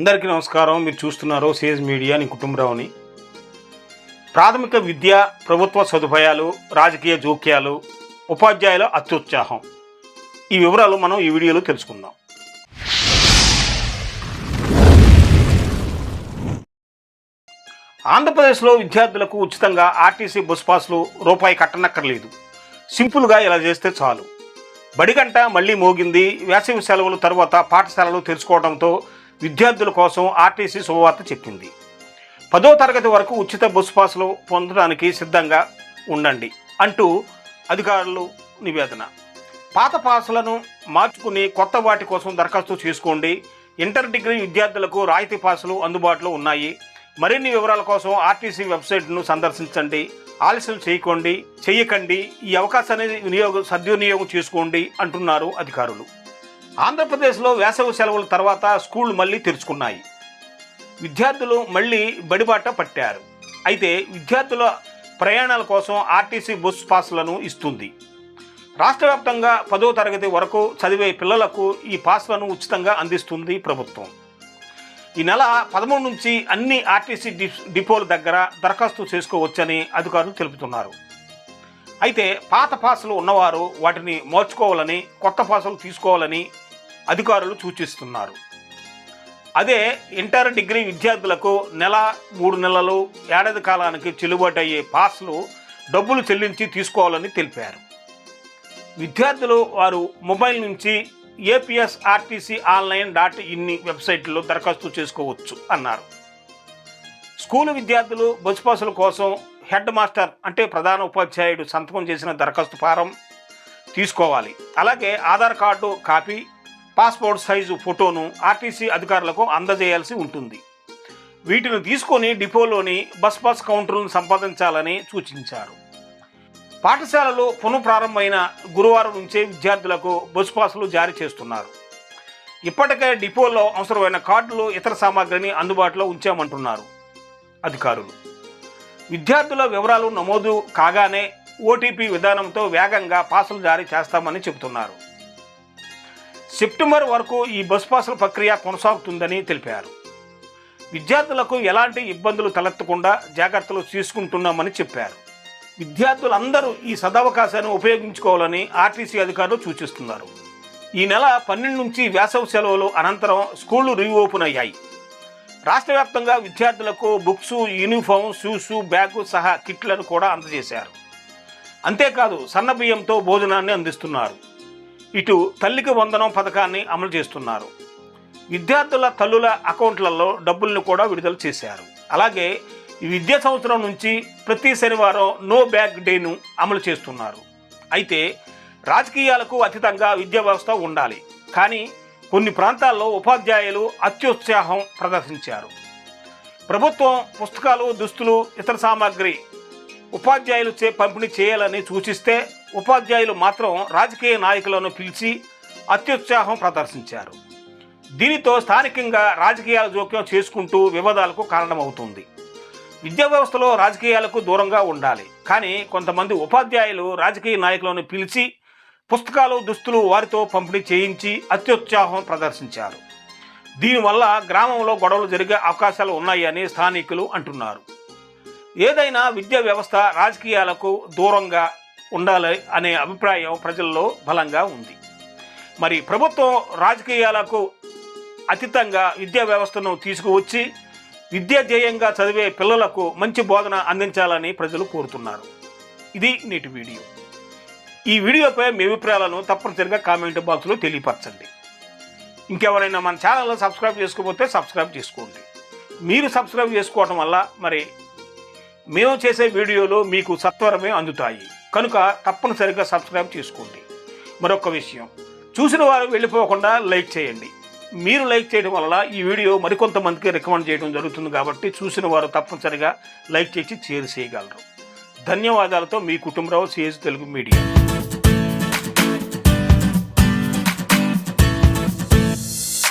అందరికీ నమస్కారం. మీరు చూస్తున్నారు సేజ్ మీడియా నీ కుటుంబరావుని. ప్రాథమిక విద్య ప్రభుత్వ సదుపాయాలు రాజకీయ జోక్యాలు ఉపాధ్యాయుల అత్యుత్సాహం. ఈ వివరాలు మనం ఈ వీడియోలో తెలుసుకుందాం. ఆంధ్రప్రదేశ్లో విద్యార్థులకు ఉచితంగా ఆర్టీసీ బస్ పాస్లు రూపాయి కట్టనక్కర్లేదు. సింపుల్గా ఇలా చేస్తే చాలు. బడిగంట మళ్ళీ మోగింది. వేసవి సెలవుల తర్వాత పాఠశాలలు తెరుచుకోవడంతో విద్యార్థుల కోసం ఆర్టీసీ శుభవార్త చెప్పింది. పదో తరగతి వరకు ఉచిత బస్సు పాసులు పొందడానికి సిద్ధంగా ఉండండి అంటూ అధికారులు నివేదన. పాత పాసులను మార్చుకుని కొత్త వాటి కోసం దరఖాస్తు చేసుకోండి. ఇంటర్ డిగ్రీ విద్యార్థులకు రాయితీ పాసులు అందుబాటులో ఉన్నాయి. మరిన్ని వివరాల కోసం ఆర్టీసీ వెబ్సైట్ను సందర్శించండి. ఆలస్యం చేయకండి. చేయకండి. ఈ అవకాశాన్ని వినియోగం సద్వినియోగం చేసుకోండి అంటున్నారు అధికారులు. ఆంధ్రప్రదేశ్లో వేసవి సెలవుల తర్వాత స్కూళ్ళు మళ్ళీ తెరుచుకున్నాయి. విద్యార్థులు మళ్ళీ బడిబాట పట్టారు. అయితే విద్యార్థుల ప్రయాణాల కోసం ఆర్టీసీ బస్ పాస్లను ఇస్తుంది. రాష్ట్ర వ్యాప్తంగా పదో తరగతి వరకు చదివే పిల్లలకు ఈ పాస్లను ఉచితంగా అందిస్తుంది ప్రభుత్వం. ఈ నెల పదమూడు నుంచి అన్ని ఆర్టీసీ డిపోల దగ్గర దరఖాస్తు చేసుకోవచ్చని అధికారులు తెలుపుతున్నారు. అయితే పాత పాసులు ఉన్నవారు వాటిని మార్చుకోవాలని కొత్త పాసులు తీసుకోవాలని అధికారులు సూచిస్తున్నారు. అదే ఇంటర్ డిగ్రీ విద్యార్థులకు నెల మూడు నెలలు ఏడాది కాలానికి చెల్లుబాటు అయ్యే పాస్లు డబ్బులు చెల్లించి తీసుకోవాలని తెలిపారు. విద్యార్థులు వారు మొబైల్ నుంచి ఏపీఎస్ఆర్టీసీ ఆన్లైన్ డాట్ ఇన్ని వెబ్సైట్లో దరఖాస్తు చేసుకోవచ్చు అన్నారు. స్కూలు విద్యార్థులు బస్ పాసుల కోసం హెడ్ మాస్టర్ అంటే ప్రధాన ఉపాధ్యాయుడు సంతకం చేసిన దరఖాస్తు ఫారం తీసుకోవాలి. అలాగే Aadhaar card copy passport size ఫోటోను ఆర్టీసీ అధికారులకు అందజేయాల్సి ఉంటుంది. వీటిని తీసుకొని డిపోలోని బస్ పాస్ కౌంటర్లను సంపాదించాలని సూచించారు. పాఠశాలలు పునఃప్రారంభమైన గురువారం నుంచే విద్యార్థులకు బస్ పాసులు జారీ చేస్తున్నారు. ఇప్పటికే డిపోలో అవసరమైన కార్డులు ఇతర సామాగ్రిని అందుబాటులో ఉంచామంటున్నారు అధికారులు. విద్యార్థుల వివరాలు నమోదు కాగానే ఓటీపీ విధానంతో వేగంగా పాసులు జారీ చేస్తామని చెబుతున్నారు. సెప్టెంబర్ వరకు ఈ బస్ పాసుల ప్రక్రియ కొనసాగుతుందని తెలిపారు. విద్యార్థులకు ఎలాంటి ఇబ్బందులు తలెత్తకుండా జాగ్రత్తలు తీసుకుంటున్నామని చెప్పారు. విద్యార్థులందరూ ఈ సదవకాశాన్ని ఉపయోగించుకోవాలని ఆర్టీసీ అధికారులు సూచిస్తున్నారు. ఈ నెల పన్నెండు నుంచి వేసవి సెలవులు అనంతరం స్కూళ్ళు రీఓపెన్ అయ్యాయి. రాష్ట్ర వ్యాప్తంగా విద్యార్థులకు బుక్స్ యూనిఫామ్ షూస్ బ్యాగు సహా కిట్లను కూడా అందజేశారు. అంతేకాదు సన్న బియ్యంతో భోజనాన్ని అందిస్తున్నారు. ఇటు తల్లికి వందనం పథకాన్ని అమలు చేస్తున్నారు. విద్యార్థుల తల్లుల అకౌంట్లలో డబ్బులను కూడా విడుదల చేశారు. అలాగే ఈ విద్యా సంవత్సరం నుంచి ప్రతి శనివారం నో బ్యాగ్ డేను అమలు చేస్తున్నారు. అయితే రాజకీయాలకు అతీతంగా విద్యా వ్యవస్థ ఉండాలి. కానీ కొన్ని ప్రాంతాల్లో ఉపాధ్యాయులు అత్యుత్సాహం ప్రదర్శించారు. ప్రభుత్వం పుస్తకాలు దుస్తులు ఇతర సామాగ్రి ఉపాధ్యాయులు చే పంపిణీ చేయాలని సూచిస్తే ఉపాధ్యాయులు మాత్రం రాజకీయ నాయకులను పిలిచి అత్యుత్సాహం ప్రదర్శించారు. దీనితో స్థానికంగా రాజకీయాల జోక్యం చేసుకుంటూ వివాదాలకు కారణమవుతుంది. విద్యా వ్యవస్థలో రాజకీయాలకు దూరంగా ఉండాలి. కానీ కొంతమంది ఉపాధ్యాయులు రాజకీయ నాయకులను పిలిచి పుస్తకాలు దుస్తులు వారితో పంపిణీ చేయించి అత్యుత్సాహం ప్రదర్శించారు. దీనివల్ల గ్రామంలో గొడవలు జరిగే అవకాశాలు ఉన్నాయని స్థానికులు అంటున్నారు. ఏదైనా విద్యా వ్యవస్థ రాజకీయాలకు దూరంగా ఉండాలి అనే అభిప్రాయం ప్రజల్లో బలంగా ఉంది. మరి ప్రభుత్వం రాజకీయాలకు అతీతంగా విద్యా వ్యవస్థను తీసుకువచ్చి విద్యా ధ్యేయంగా చదివే పిల్లలకు మంచి బోధన అందించాలని ప్రజలు కోరుతున్నారు. ఇది నేటి వీడియో. ఈ వీడియోపై మీ అభిప్రాయాలను తప్పనిసరిగా కామెంట్ బాక్స్లో తెలియపరచండి. ఇంకెవరైనా మన ఛానల్లో సబ్స్క్రైబ్ చేసుకోకపోతే సబ్స్క్రైబ్ చేసుకోండి. మీరు సబ్స్క్రైబ్ చేసుకోవటం వల్ల మరి మేము చేసే వీడియోలు మీకు సత్వరమే అందుతాయి. కనుక తప్పనిసరిగా సబ్స్క్రైబ్ చేసుకోండి. మరొక విషయం. చూసిన వారు వెళ్ళిపోకుండా లైక్ చేయండి. మీరు లైక్ చేయడం వల్ల ఈ వీడియో మరికొంతమందికి రికమెండ్ చేయడం జరుగుతుంది కాబట్టి చూసిన వారు తప్పనిసరిగా లైక్ చేసి షేర్ చేయగలరు. ధన్యవాదాలతో మీ కుటుంబరావు సిఎస్ తెలుగు మీడియా.